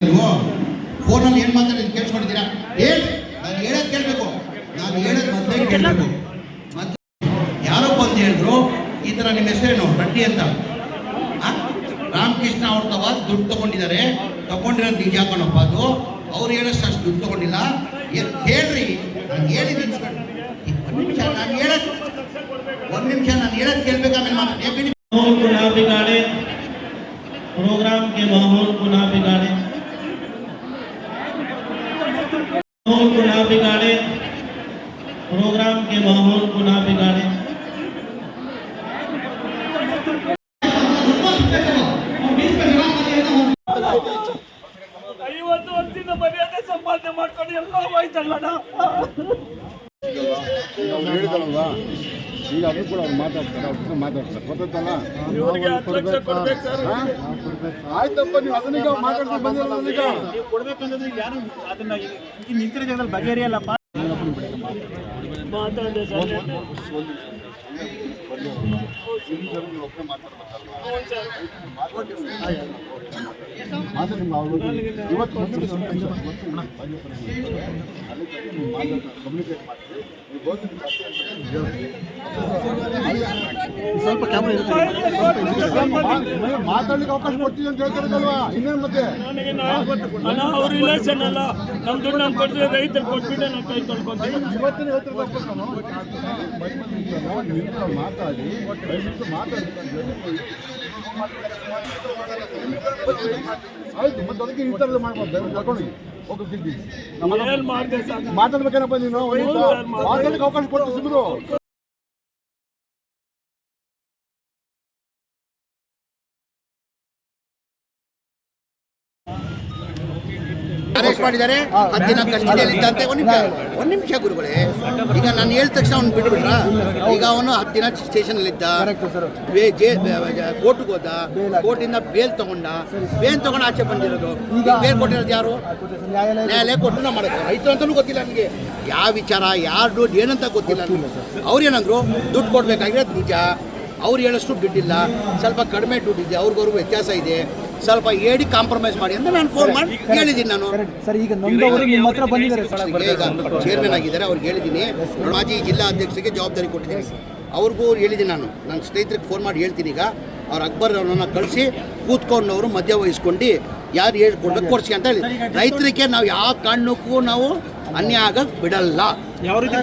ನೀವು ಫೋನಲ್ಲಿ ಏನು ಮಾತಾಡಿದ್ದು ಕೇಳಿಸ್ಕೊಂಡಿದ್ದೀರಾ ಹೇಳಿ ನಾನು ಹೇಳೋದು ಕೇಳಬೇಕು ನಾನು ಹೇಳೋದು ಮೊದಲೇ ಕೇಳಬೇಕು ಮತ್ತೆ ಯಾರೋ ಬಂದು ಹೇಳಿದ್ರು ಈ ಥರ ನಿಮ್ಮ ಹೆಸರೇನು ರೆಡ್ಡಿ ಅಂತ ಆ? ರಾಮಕೃಷ್ಣ ಅವ್ರ ತವ ದುಡ್ಡು ತಗೊಂಡಿದ್ದಾರೆ ತಗೊಂಡಿರೋದು ನಿಜ ಕಣಪ್ಪ ಅದು ಅವ್ರು ಹೇಳೋಷ್ಟು ಅಷ್ಟು ದುಡ್ಡು ತಗೊಂಡಿಲ್ಲ ಏ- ಹೇಳ್ರಿ ನಾನು ಹೇಳಿದ್ದೀನಿ ಒಂದು ನಿಮಿಷ ನಾನು ಹೇಳೋದು ಒಂದು ನಿಮಿಷ ನಾನು ಹೇಳೋದು ಕೇಳ್ಬೇಕಾದ್ರೆ ನಾನು ಯಾಕೆ माहौल को ना बिगाड़े प्रोग्राम के माहौल को ना बिगाड़े प्रोग्राम के माहौल को ना बिगाड़े ಐವತ್ತು ವರ್ಷದಿಂದ ಮರ್ಯಾದೆ ಸಂಪಾದನೆ ಮಾಡ್ಕೊಂಡು ಎಲ್ಲ ಹೋಯ್ತಲ್ಲಣ್ಣ ಅವ್ರು ಹೇಳಿದಾರಲ್ವಾ ಈಗ ಅದು ಕೂಡ ಅವ್ರು ಮಾತಾಡ್ತಾರೆ ಅವ್ರ ಹತ್ರ ಮಾತಾಡ್ತಾರೆ ಗೊತ್ತಲ್ಲ ಇವ್ರಿಗೆ ಹತ್ತು ಲಕ್ಷ ಕೊಡ್ಬೇಕು ಸರ್ ಆಯ್ತಪ್ಪ ನೀವು ಅದನ್ನೀಗ ಮಾತಾಡ್ಕೊಂಡು ಬಂದಿರಲ್ಲ ಈಗ ನೀವು ಕೊಡ್ಬೇಕಂದ್ರೆ ಯಾರು ಅದನ್ನ ಈ ನಿಂತಿರೋ ಜಾಗದಲ್ಲಿ ಬಗೆಹರಿಯಲ್ಲಪ್ಪ ಮಾತಾಡಿದೆ ಸರ್ ಇವತ್ತು ಕಮ್ಯುನಿಕೇಟ್ ಮಾಡ್ತೀವಿ. ಸ್ವಲ್ಪ ಕ್ಯಾಮ್ರಾ ಮಾತಾಡ್ಲಿಕ್ಕೆ ಅವಕಾಶ ಕೊಡ್ತೀವಿ ಅಂತ ಹೇಳ್ತಾರಲ್ವಾ ಇನ್ನೇನು ಮತ್ತೆ? ಅಣ್ಣ ಅವ್ರ ರಿಲೇಷನ್ ಅಲ್ಲ. ನಮ್ಮ ದುಡ್ಡು ನಾನು ಕೊಡ್ತೀವಿ ರೈತರು ಕೊಟ್ಬಿಟ್ಟೆ ನಾವು ಕೈ ತೊಳ್ಕೊಂತೀನಿ ಇವತ್ತಿನ ಹೇಳ್ತಿರ್ಬೇಕು ನಾನು ಮಾತಾಡಿ ಮಾತಾಡಿ. ಆಯ್ತು ಮತ್ತೆ ಅದಕ್ಕೆ ಮಾಡ್ಬೋದು. ದಯವಿಟ್ಟು ಕರ್ಕೊಂಡು ಹೋಗಿ. ಹೋಗಿ ಏನ್ ಮಾಡಿದೆ ಸರ್ ಮಾತಾಡ್ಬೇಕೇನಪ್ಪ ನೀನು? ಮಾತಾಡಕ್ಕೆ ಅವಕಾಶ ಕೊಡ್ತೀವಿ ಸಿಗುದು. ಅರೆಸ್ಟ್ ಮಾಡಿದ್ದಾರೆ. ಹತ್ತು ದಿನ ಕಸ್ಟಡಿಯಲ್ಲಿ ಇದ್ದಂತೆ ಒಂದು ನಿಮಿಷ ಒಂದು ನಿಮಿಷ ಗುರುಗಳೇ. ಈಗ ನಾನು ಹೇಳಿದ ತಕ್ಷಣ ಅವ್ನು ಬಿಟ್ಬಿಟ್ರ? ಈಗ ಅವನು ಹತ್ತು ದಿನ ಸ್ಟೇಷನಲ್ಲಿ ಇದ್ದ. ಕೋರ್ಟ್ಗೆ ಹೋದ. ಕೋರ್ಟಿಂದ ಬೇಲ್ ತಗೊಂಡ. ಬೇಲ್ ತಗೊಂಡು ಆಚೆ ಬಂದಿರೋದು. ಈಗ ಬೇಲ್ ಕೊಟ್ಟಿರೋದು ಯಾರು? ನ್ಯಾಯಾಲಯ ಕೊಟ್ಟು ನಾವು ಮಾಡೋದು. ರೈತರು ಅಂತಲೂ ಗೊತ್ತಿಲ್ಲ ನನಗೆ. ಯಾವ ವಿಚಾರ ಯಾರು ಏನಂತ ಗೊತ್ತಿಲ್ಲ ಅವ್ರು ಏನಂದ್ರು? ದುಡ್ಡು ಕೊಡ್ಬೇಕಾಗಿರೋದು ನಿಜ. ಅವ್ರು ಹೇಳೋಷ್ಟು ದುಡ್ಡಿಲ್ಲ. ಸ್ವಲ್ಪ ಕಡಿಮೆ ದುಡ್ಡಿದೆ. ಅವ್ರಿಗವ್ರಿಗೂ ವ್ಯತ್ಯಾಸ ಇದೆ. ಸ್ವಲ್ಪ ಹೇಳಿ ಕಾಂಪ್ರಮೈಸ್ ಮಾಡಿ ಅಂತ ನಾನು ಫೋನ್ ಮಾಡಿ ಹೇಳಿದ್ದೀನಿ ನಾನು. ಸರ್ ಈಗ ನೊಂದವರು ನಿಮ್ಮ ಹತ್ರ ಬಂದಿದ್ದಾರೆ ಈಗ ಚೇರ್ಮನ್ ಆಗಿದ್ದಾರೆ ಅವ್ರಿಗೆ ಹೇಳಿದ್ದೀನಿ ಮಾಜಿ ಜಿಲ್ಲಾ ಅಧ್ಯಕ್ಷರಿಗೆ ಜವಾಬ್ದಾರಿ ಕೊಟ್ಟಿದ್ದೀನಿ. ಅವ್ರಿಗೂ ಹೇಳಿದ್ದೀನಿ ನಾನು. ನನ್ನ ಸ್ನೇಹಿತರಿಗೆ ಫೋನ್ ಮಾಡಿ ಹೇಳ್ತೀನಿ ಈಗ. ಅವ್ರ ಅಕ್ಬರ್ ಅವ್ರನ್ನ ಕಳಿಸಿ ಕೂತ್ಕೊಂಡವರು ಮಧ್ಯ ವಹಿಸ್ಕೊಂಡು ಯಾರು ಹೇಳ್ಕೊಂಡು ಕೊಡ್ಸಿ ಅಂತ ಹೇಳಿ. ರೈತರಿಗೆ ನಾವು ಯಾವ ಕಾರಣಕ್ಕೂ ನಾವು ಅನ್ಯಾಯ ಆಗಕ್ಕೆ ಬಿಡಲ್ಲ. ಯಾವ ರೀತಿ